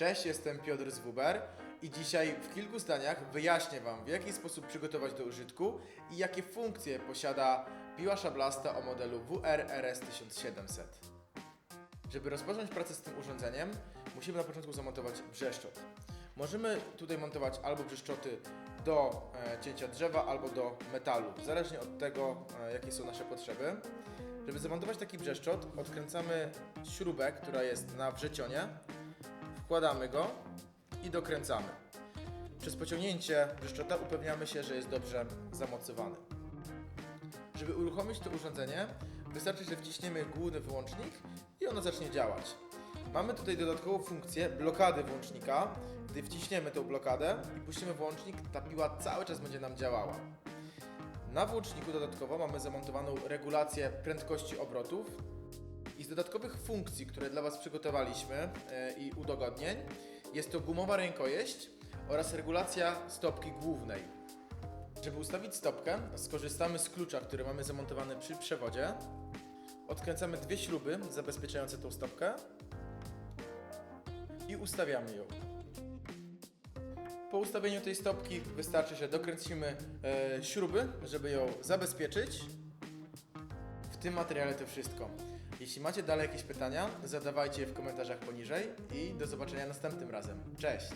Cześć, jestem Piotr z Wuber i dzisiaj w kilku zdaniach wyjaśnię Wam, w jaki sposób przygotować do użytku i jakie funkcje posiada piła szablasta o modelu WR RS 1700. Żeby rozpocząć pracę z tym urządzeniem, musimy na początku zamontować brzeszczot. Możemy tutaj montować albo brzeszczoty do e, cięcia drzewa, albo do metalu, zależnie od tego, e, jakie są nasze potrzeby. Żeby zamontować taki brzeszczot, odkręcamy śrubę, która jest na wrzecionie, wkładamy go i dokręcamy. Przez pociągnięcie brzeszczota upewniamy się, że jest dobrze zamocowany. Żeby uruchomić to urządzenie, wystarczy, że wciśniemy główny wyłącznik i ono zacznie działać. Mamy tutaj dodatkową funkcję blokady włącznika. Gdy wciśniemy tą blokadę i puścimy włącznik, ta piła cały czas będzie nam działała. Na włączniku dodatkowo mamy zamontowaną regulację prędkości obrotów i z dodatkowych funkcji, które dla Was przygotowaliśmy e, i udogodnień, jest to gumowa rękojeść oraz regulacja stopki głównej. Żeby ustawić stopkę, skorzystamy z klucza, który mamy zamontowany przy przewodzie. Odkręcamy dwie śruby zabezpieczające tą stopkę i ustawiamy ją. Po ustawieniu tej stopki wystarczy, że dokręcimy e, śruby, żeby ją zabezpieczyć. W tym materiale to wszystko. Jeśli macie dalej jakieś pytania, zadawajcie je w komentarzach poniżej i do zobaczenia następnym razem. Cześć!